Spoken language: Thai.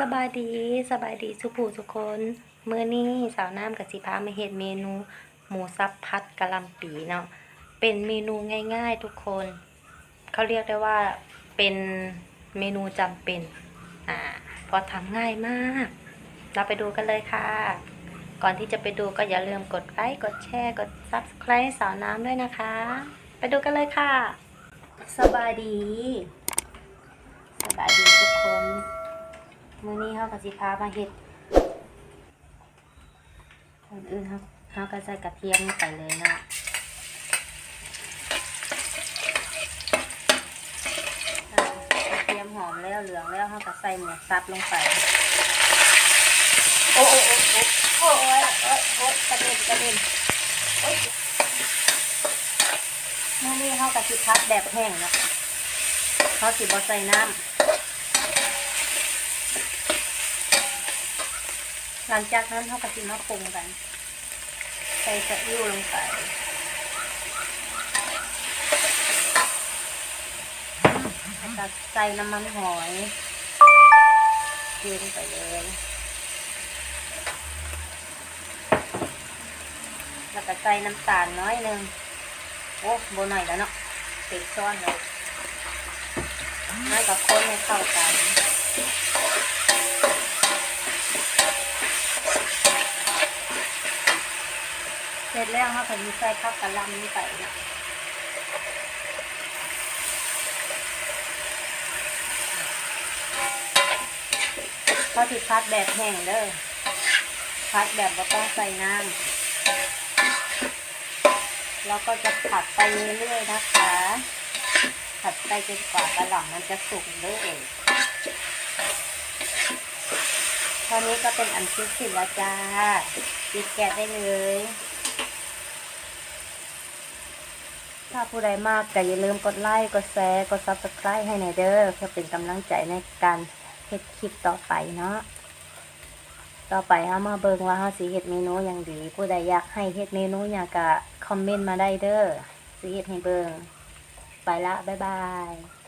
สบายดีสบายดีสุภูทุกคนเมื้อนี้สาวน้ำกับสิพามาเฮ็ดเมนู หมูสับพัดกะหล่ำปีเนาะเป็นเมนูง่ายๆทุกคน เขาเรียกได้ว่าเป็นเมนูจำเป็นอ่าเพอทำง่ายมาก เราไปดูกันเลยค่ะ ก่อนที่จะไปดูก็อย่าลืมกดไลค์กดแชร์กด subscribe สาวน้ำด้วยนะคะ ไปดูกันเลยค่ะ สบายดี สบายดีทุกคน มื้อนี้เฮาก็สิพามาเฮ็ดคนอื่นเฮาเฮาก็ใส่กระเทียมลงไปเลยเนาะกระเทียมหอมแล้วเหลืองแล้วเฮาก็ใส่หมูสับลงไป โอ้โอ้โอ้โอ้โอ้ยโอ้โอ้กระเด็นกระเด็นมื้อนี้เฮาก็สิพัดแบบแห้งเนาะเฮาสิบ่ใส่น้ำ หลังจากนั้นเขาก็จะมาปรุงกัน ใส่ซีอิ๊วลงไปแล้วก็ใส่น้ำมันหอยเทลงไปเลยแล้วก็ใส่น้ำตาลน้อยหนึ่งโอ้โบหน่อยแล้วเนาะติดซ้อนเลยให้กับคนให้เข้ากัน เส ร็จแล้วค่ะผมมีใส่ข้าวกะหล่ำนี่ไปนะข้าวที่พัดแบบแห้งเด้อพัดแบบบ่ต้องใส่น้ำแล้วก็จะผัดไปเรื่อยๆนะคะ ผัดไปจนกว่ากระหล่ำมันจะสุกเด้อตอนนี้ก็เป็นอันคิดสิแล้วจ้าปิดแกะได้เลยาผู้ใดมากก็อย่าลืมกดไลค์ กดแชร์ กด subscribe ให้หน่อยเด้อเพื่อเป็นกำลังใจในการเฮ็ดคลิปต่อไปเนาะ ต่อไปเฮามาเบิ่งว่าเฮาสิเฮ็ดเมนูอยังดี ผู้ใดอยากให้เฮ็ดเมนูหยังก็คอมเมนต์มาได้เด้อสิเฮ็ดให้เบิ่งไปละ บ๊ายบาย